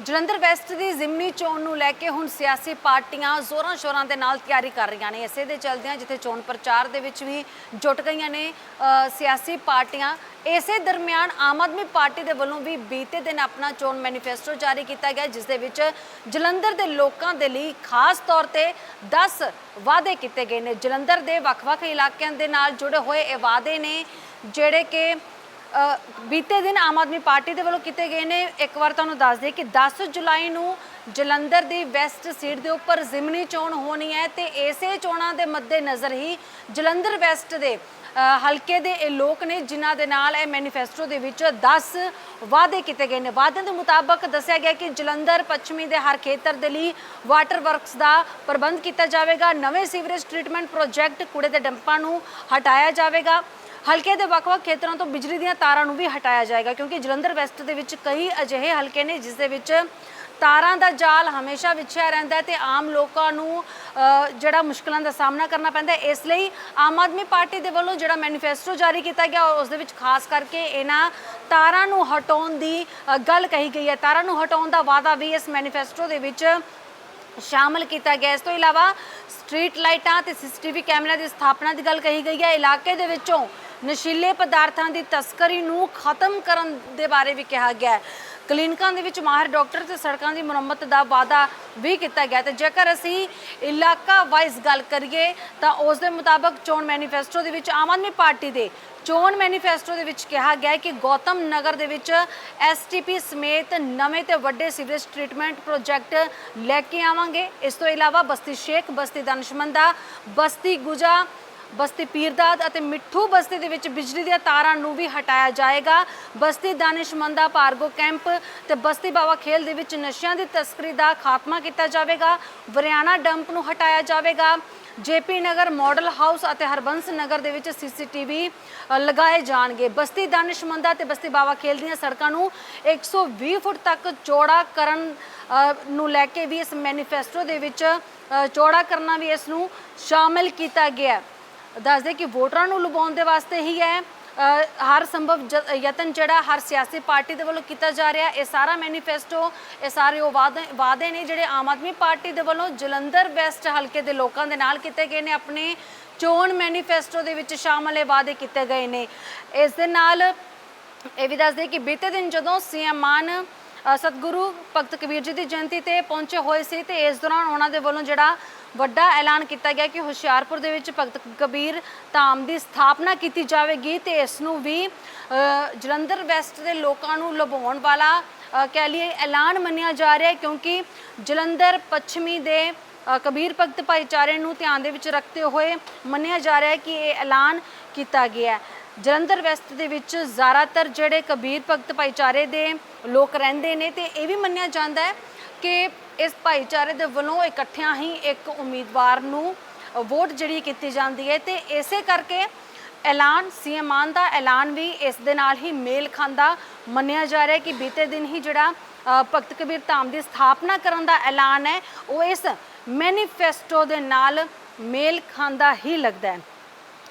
Jalandhar West ਦੀ ਜ਼ਿਮਨੀ ਚੋਣ ਨੂੰ ਲੈ ਕੇ ਹੁਣ ਸਿਆਸੀ ਪਾਰਟੀਆਂ ਜ਼ੋਰਾਂ ਸ਼ੋਰਾਂ ਦੇ ਨਾਲ ਤਿਆਰੀ ਕਰ ਰਹੀਆਂ ਨੇ। ਇਸੇ ਦੇ ਚਲਦਿਆਂ ਜਿੱਥੇ ਚੋਣ ਪ੍ਰਚਾਰ ਦੇ ਵਿੱਚ ਵੀ ਜੁਟ ਗਈਆਂ ਨੇ ਸਿਆਸੀ ਪਾਰਟੀਆਂ, ਇਸੇ ਦਰਮਿਆਨ ਆਮ ਆਦਮੀ ਪਾਰਟੀ ਦੇ ਵੱਲੋਂ ਵੀ ਬੀਤੇ ਦਿਨ ਆਪਣਾ ਚੋਣ ਮੈਨੀਫੈਸਟੋ ਜਾਰੀ ਕੀਤਾ ਗਿਆ, ਜਿਸ ਦੇ ਵਿੱਚ ਜਲੰਧਰ ਦੇ ਲੋਕਾਂ ਦੇ ਲਈ ਖਾਸ ਤੌਰ ਤੇ 10 ਵਾਅਦੇ ਕੀਤੇ ਗਏ ਨੇ। ਜਲੰਧਰ ਦੇ ਵੱਖ-ਵੱਖ ਇਲਾਕਿਆਂ ਦੇ ਨਾਲ ਜੁੜੇ ਹੋਏ ਇਹ ਵਾਅਦੇ ਨੇ, ਜਿਹੜੇ ਕਿ ਬੀਤੇ ਦਿਨ ਆਮ ਆਦਮੀ ਪਾਰਟੀ ਦੇ ਵੱਲੋਂ ਕੀਤੇ ਗਏ ਨੇ। ਇੱਕ ਵਾਰ ਤੁਹਾਨੂੰ ਦੱਸ ਦਈਏ ਕਿ 10 ਜੁਲਾਈ ਨੂੰ ਜਲੰਧਰ ਦੀ ਵੈਸਟ ਸੀਟ ਦੇ ਉੱਪਰ ਜ਼ਿਮਨੀ ਚੋਣ ਹੋਣੀ ਹੈ ਤੇ ਇਸੇ ਚੋਣਾਂ ਦੇ ਮੱਦੇ ਨਜ਼ਰ ਹੀ ਜਲੰਧਰ ਵੈਸਟ ਦੇ ਹਲਕੇ ਦੇ ਇਹ ਲੋਕ ਨੇ ਜਿਨ੍ਹਾਂ ਦੇ ਨਾਲ ਇਹ ਮੈਨੀਫੈਸਟੋ ਦੇ ਵਿੱਚ 10 ਵਾਅਦੇ ਕੀਤੇ ਗਏ ਨੇ। ਵਾਅਦਿਆਂ ਦੇ ਮੁਤਾਬਕ ਦੱਸਿਆ ਗਿਆ ਕਿ ਜਲੰਧਰ, ਪੱਛਮੀ ਦੇ ਹਰ ਖੇਤਰ ਦੇ ਲਈ ਵਾਟਰ ਵਰਕਸ ਦਾ ਪ੍ਰਬੰਧ ਕੀਤਾ ਜਾਵੇਗਾ। ਨਵੇਂ ਸੀਵਰੇਜ ਟ੍ਰੀਟਮੈਂਟ ਪ੍ਰੋਜੈਕਟ ਕੂੜੇ ਦੇ ਡੰਪਾਂ ਨੂੰ ਹਟਾਇਆ ਜਾਵੇਗਾ। ਹਲਕੇ ਦੇ ਵੱਖ-ਵੱਖ ਖੇਤਰਾਂ ਤੋਂ ਬਿਜਲੀ ਦੀਆਂ ਤਾਰਾਂ ਨੂੰ ਵੀ ਹਟਾਇਆ ਜਾਏਗਾ, ਕਿਉਂਕਿ ਜਲੰਧਰ ਵੈਸਟ ਦੇ ਵਿੱਚ ਕਈ ਅਜਿਹੇ ਹਲਕੇ ਨੇ ਜਿਸ ਦੇ ਵਿੱਚ ਤਾਰਾਂ ਦਾ ਜਾਲ ਹਮੇਸ਼ਾ ਵਿਛਿਆ ਰਹਿੰਦਾ ਹੈ ਤੇ ਆਮ ਲੋਕਾਂ ਨੂੰ ਜਿਹੜਾ ਮੁਸ਼ਕਲਾਂ ਦਾ ਸਾਹਮਣਾ ਕਰਨਾ ਪੈਂਦਾ ਹੈ। ਇਸ ਲਈ ਆਮ ਆਦਮੀ ਪਾਰਟੀ ਦੇ ਵੱਲੋਂ ਜਿਹੜਾ ਮੈਨੀਫੈਸਟੋ ਜਾਰੀ ਕੀਤਾ ਗਿਆ ਉਸ ਦੇ ਵਿੱਚ ਖਾਸ ਕਰਕੇ ਇਹਨਾਂ ਤਾਰਾਂ ਨੂੰ ਹਟਾਉਣ ਦੀ ਗੱਲ ਕਹੀ ਗਈ ਹੈ। ਤਾਰਾਂ ਨੂੰ ਹਟਾਉਣ ਦਾ ਵਾਅਦਾ ਵੀ ਇਸ ਮੈਨੀਫੈਸਟੋ ਦੇ ਵਿੱਚ ਸ਼ਾਮਲ ਕੀਤਾ ਗਿਆ। ਇਸ ਤੋਂ ਇਲਾਵਾ ਸਟਰੀਟ ਲਾਈਟਾਂ ਤੇ ਸੀਸੀਟੀਵੀ ਕੈਮਰਿਆਂ ਦੀ ਸਥਾਪਨਾ ਦੀ ਗੱਲ ਕਹੀ ਗਈ ਹੈ। ਇਲਾਕੇ ਦੇ ਵਿੱਚੋਂ ਨਸ਼ੀਲੇ ਪਦਾਰਥਾਂ ਦੀ ਤਸਕਰੀ ਨੂੰ ਖਤਮ ਕਰਨ ਦੇ ਬਾਰੇ ਵੀ ਕਿਹਾ ਗਿਆ ਹੈ। ਕਲੀਨਿਕਾਂ ਦੇ ਵਿੱਚ ਮਾਹਰ ਡਾਕਟਰ ਤੇ ਸੜਕਾਂ ਦੀ ਮੁਰੰਮਤ ਦਾ ਵਾਅਦਾ ਵੀ ਕੀਤਾ ਗਿਆ ਤੇ ਜੇਕਰ ਅਸੀਂ ਇਲਾਕਾ ਵਾਈਜ਼ ਗੱਲ ਕਰੀਏ ਤਾਂ ਉਸ ਦੇ ਮੁਤਾਬਕ ਚੋਣ ਮੈਨੀਫੈਸਟੋ ਦੇ ਵਿੱਚ ਆਮ ਆਦਮੀ ਪਾਰਟੀ ਦੇ ਚੋਣ ਮੈਨੀਫੈਸਟੋ ਦੇ ਵਿੱਚ ਕਿਹਾ ਗਿਆ ਹੈ ਕਿ ਗੌਤਮ ਨਗਰ ਦੇ ਵਿੱਚ ਐਸਟੀਪੀ ਸਮੇਤ ਨਵੇਂ ਤੇ ਵੱਡੇ ਸੀਵਰੇਜ ਟ੍ਰੀਟਮੈਂਟ ਪ੍ਰੋਜੈਕਟ ਲੈ ਕੇ ਆਵਾਂਗੇ। ਇਸ ਤੋਂ ਇਲਾਵਾ ਬਸਤੀ ਸ਼ੇਖ, ਬਸਤੀ ਦਨਸ਼ਮੰਦਾ ਬਸਤੀ ਗੁਜਾ ਬਸਤੀ ਪੀਰਦਾਦ ਅਤੇ ਮਿੱਠੂ ਬਸਤੀ ਦੇ ਵਿੱਚ ਬਿਜਲੀ ਦੀਆਂ ਤਾਰਾਂ ਨੂੰ ਵੀ ਹਟਾਇਆ ਜਾਏਗਾ। ਬਸਤੀ ਦਾਨਿਸ਼ਮੰਦਾ ਭਾਰਗੋ ਕੈਂਪ ਤੇ ਬਸਤੀ ਬਾਵਾ ਖੇਲ ਦੇ ਵਿੱਚ ਨਸ਼ਿਆਂ ਦੀ ਤਸਕਰੀ ਦਾ ਖਾਤਮਾ ਕੀਤਾ ਜਾਵੇਗਾ। ਵਰਿਆਣਾ ਡੰਪ ਨੂੰ ਹਟਾਇਆ ਜਾਵੇਗਾ। ਜੇਪੀ ਨਗਰ, ਮਾਡਲ ਹਾਊਸ ਅਤੇ ਹਰਬੰਸ ਨਗਰ ਦੇ ਵਿੱਚ ਸੀਸੀਟੀਵੀ ਲਗਾਏ ਜਾਣਗੇ। ਬਸਤੀ ਦਾਨਿਸ਼ਮੰਦਾ ਤੇ ਬਸਤੀ ਬਾਵਾ ਖੇਲ ਦੀਆਂ ਸੜਕਾਂ ਨੂੰ 120 ਫੁੱਟ ਤੱਕ ਚੌੜਾ ਕਰਨ ਨੂੰ ਲੈ ਕੇ ਵੀ ਇਸ ਮੈਨੀਫੈਸਟੋ ਦੇ ਵਿੱਚ ਚੌੜਾ ਕਰਨਾ ਵੀ ਇਸ ਨੂੰ ਸ਼ਾਮਿਲ ਕੀਤਾ ਗਿਆ ਹੈ। ਦੱਸਦੇ ਕਿ ਵੋਟਰਾਂ ਨੂੰ ਲੁਭਾਉਣ ਦੇ ਵਾਸਤੇ ਹੀ ਹੈ ਹਰ ਸੰਭਵ ਜ- ਯਤਨ ਜਿਹੜਾ ਹਰ ਸਿਆਸੀ ਪਾਰਟੀ ਦੇ ਵੱਲੋਂ ਕੀਤਾ ਜਾ ਰਿਹਾ। ਇਹ ਸਾਰਾ ਮੈਨੀਫੈਸਟੋ ਇਹ ਸਾਰੇ ਉਹ ਵਾਅਦੇ ਵਾਅਦੇ ਨੇ ਜਿਹੜੇ ਆਮ ਆਦਮੀ ਪਾਰਟੀ ਦੇ ਵੱਲੋਂ ਜਲੰਧਰ ਵੈਸਟ ਹਲਕੇ ਦੇ ਲੋਕਾਂ ਦੇ ਨਾਲ ਕੀਤੇ ਗਏ ਨੇ। ਆਪਣੇ ਚੋਣ ਮੈਨੀਫੈਸਟੋ ਦੇ ਵਿੱਚ ਸ਼ਾਮਲ ਇਹ ਵਾਅਦੇ ਕੀਤੇ ਗਏ ਨੇ। ਇਸ ਦੇ ਨਾਲ ਇਹ ਵੀ ਦੱਸਦੇ ਕਿ ਬੀਤੇ ਦਿਨ ਜਦੋਂ ਸੀਐਮ ਮਾਨ ਅ, ਸਤਿਗੁਰੂ ਭਗਤ ਕਬੀਰ ਜੀ ਦੀ ਜਯੰਤੀ ਤੇ ਪਹੁੰਚੇ ਹੋਏ ਸੀ ਤੇ ਇਸ ਦੌਰਾਨ ਉਹਨਾਂ ਦੇ ਵੱਲੋਂ ਜਿਹੜਾ ਵੱਡਾ ਐਲਾਨ ਕੀਤਾ ਗਿਆ ਕਿ ਹੁਸ਼ਿਆਰਪੁਰ ਦੇ ਵਿੱਚ ਭਗਤ ਕਬੀਰ ਧਾਮ ਦੀ ਸਥਾਪਨਾ ਕੀਤੀ ਜਾਵੇਗੀ ਤੇ ਇਸ ਨੂੰ ਵੀ ਜਲੰਧਰ ਵੈਸਟ ਦੇ ਲੋਕਾਂ ਨੂੰ ਲੁਭਾਉਣ ਵਾਲਾ ਕਹਿ ਲਈਏ ਐਲਾਨ ਮੰਨਿਆ ਜਾ ਰਿਹਾ ਹੈ ਕਿਉਂਕਿ ਜਲੰਧਰ ਪੱਛਮੀ ਦੇ ਕਬੀਰ ਭਗਤ ਭਾਈਚਾਰੇ ਨੂੰ ਧਿਆਨ ਦੇ ਵਿੱਚ ਰੱਖਦੇ ਹੋਏ ਮੰਨਿਆ ਜਾ ਰਿਹਾ ਹੈ ਕਿ ਇਹ ਐਲਾਨ ਕੀਤਾ ਗਿਆ ਹੈ। ਜਲੰਧਰ ਵੈਸਟ ਦੇ ਵਿੱਚ ਜ਼ਿਆਦਾਤਰ ਜਿਹੜੇ ਕਬੀਰ ਭਗਤ ਭਾਈਚਾਰੇ ਦੇ ਲੋਕ ਰਹਿੰਦੇ ਨੇ ਤੇ ਇਹ ਵੀ ਮੰਨਿਆ ਜਾਂਦਾ ਹੈ ਕਿ ਇਸ ਭਾਈਚਾਰੇ ਦੇ ਵੱਲੋਂ ਇਕੱਠਿਆਂ ਹੀ ਇੱਕ ਉਮੀਦਵਾਰ ਨੂੰ ਵੋਟ ਜਿਹੜੀ ਕੀਤੀ ਜਾਂਦੀ ਹੈ ਤੇ ਇਸੇ ਕਰਕੇ ਐਲਾਨ, ਸੀਐਮ ਮਾਨ ਦਾ ਐਲਾਨ ਵੀ ਇਸ ਦੇ ਨਾਲ ਹੀ ਮੇਲ ਖਾਂਦਾ ਮੰਨਿਆ ਜਾ ਰਿਹਾ ਹੈ ਕਿ ਬੀਤੇ ਦਿਨ ਹੀ ਜਿਹੜਾ ਭਗਤ ਕਬੀਰ ਧਾਮ ਦੀ ਸਥਾਪਨਾ ਕਰਨ ਦਾ ਐਲਾਨ ਹੈ, ਉਹ ਇਸ ਮੈਨੀਫੈਸਟੋ ਦੇ ਨਾਲ ਮੇਲ ਖਾਂਦਾ ਹੀ ਲੱਗਦਾ ਹੈ।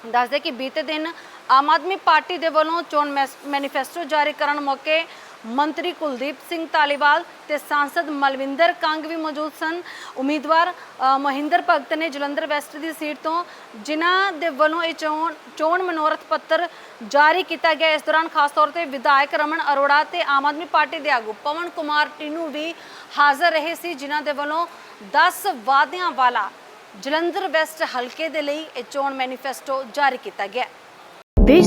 ਦੱਸਦੇ ਕਿ ਬੀਤੇ ਦਿਨ ਆਮ ਆਦਮੀ ਪਾਰਟੀ ਦੇ ਵੱਲੋਂ ਚੋਣ ਮੈਸ- ਮੈਨੀਫੈਸਟੋ ਜਾਰੀ ਕਰਨ ਮੌਕੇ ਮੰਤਰੀ ਕੁਲਦੀਪ ਸਿੰਘ ਧਾਲੀਵਾਲ ਤੇ ਸਾਂਸਦ ਮਲਵਿੰਦਰ ਕੰਗ ਵੀ ਮੌਜੂਦ ਸਨ। ਉਮੀਦਵਾਰ ਅ, ਮਹਿੰਦਰ ਭਗਤ ਨੇ ਜਲੰਧਰ ਵੈਸਟ ਦੀ ਸੀਟ ਤੋਂ ਜਿਨ੍ਹਾਂ ਦੇ ਵੱਲੋਂ ਇਹ ਚੋਣ ਚੋਣ ਮਨੋਰਥ ਪੱਤਰ ਜਾਰੀ ਕੀਤਾ ਗਿਆ ਇਸ ਦੌਰਾਨ ਖਾਸ ਤੌਰ ਤੇ ਵਿਧਾਇਕ ਰਮਨ ਅਰੋੜਾ ਤੇ ਆਮ ਆਦਮੀ ਪਾਰਟੀ ਦੇ ਆਗੂ ਪਵਨ ਕੁਮਾਰ ਟੀਨੂ ਵੀ ਹਾਜ਼ਰ ਰਹੇ ਸੀ ਜਿਨ੍ਹਾਂ ਦੇ ਵੱਲੋਂ 10 ਵਾਅਦਿਆਂ ਵਾਲਾ ਜਲੰਧਰ ਵੈਸਟ ਹਲਕੇ ਦੇ ਲਈ ਇਹ ਚੋਣ ਮੈਨੀਫੈਸਟੋ ਜਾਰੀ ਕੀਤਾ ਗਿਆ।